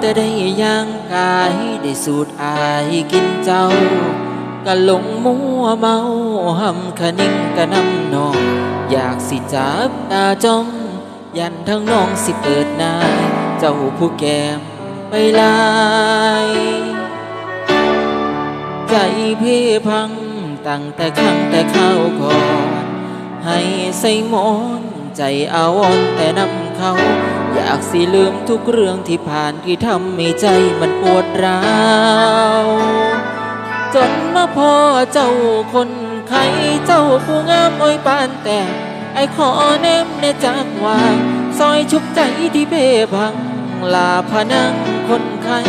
แต่ได้ย่างกายได้สูดอายกินเจ้าก็หลงมัวเมาหำคะนิ่งกะนำนอง อยากสิจับตาจ้องยันทั้งน้องสิเปิดนาย เจ้าผู้แก้มไปลายใจเพ่พังตั้งแต่ครั้งแต่เข้าก่อน ให้ใส่หมอน ใจอาวรแต่นำเขา อยากสิลืมทุกเรื่องที่ผ่านที่ทำให้ใจมันปวดร้าวจนมาพอเจ้าคนไข้เจ้าผู้งามอ้อยปานแต่ไอขอแนมเนจากวางซอยชุบใจที่เพ่พังลาพนังคนไข้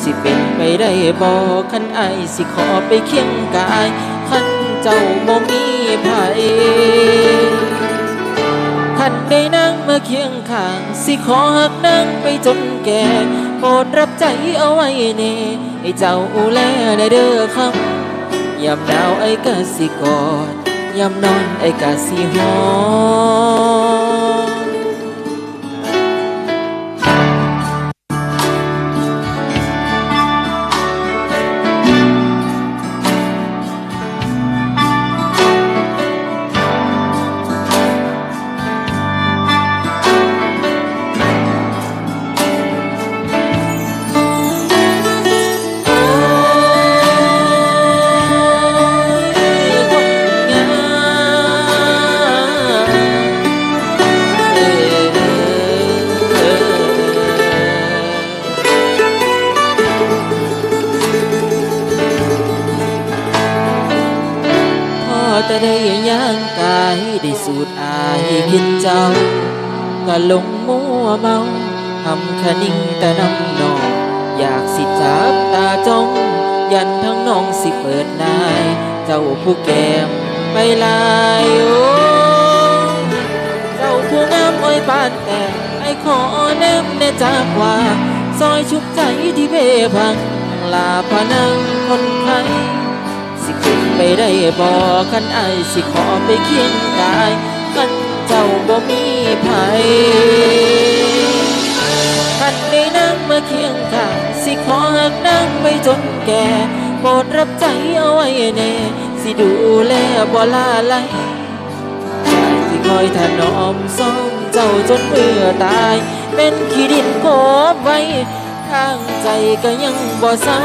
สิเป็นไปได้บ่คันไอสิขอไปเคียงกาย คันเจ้าบ่มีไผคันได้นั่งมาเคียงข้าง สิขอหักนั่งไปจนแก่โปรดรับใจเอาไว้เน่ไอ้เจ้าอูแลในเด้อคำยามหนาวไอ้กะสิกอดยามนอนไอ้กะสิหอม แต่ได้ย่างกายได้สูดอายกินเจ้า ก็หลงมัวเมาทำคนิ่งแต่น้ำนอง อยากสิจับตาจ้อง ยันทั้งน้องสิเปิดนาย เจ้าผู้แก้มไปลายโอ้เจ้าผู้งามอ้อยปานแต่ไอ้ขอแนมเนจากว่าซอยชุบใจที่เพ่พังลาพนังคนไข้ ไปได้บ่คันไอสิขอไปเคียงกายคันเจ้าบ่มีไผคันได้นั่งมาเคียงข้างสิขอหักนั่งไปจนแก่โปรดรับใจเอาไว้แน่สิดูแลบ่ลาไหลที่คอยถนอมซ่อมเจ้าจนเมื่อตายเป็นขี้ดินกบไว้ทางใจก็ยังบ่เศร้า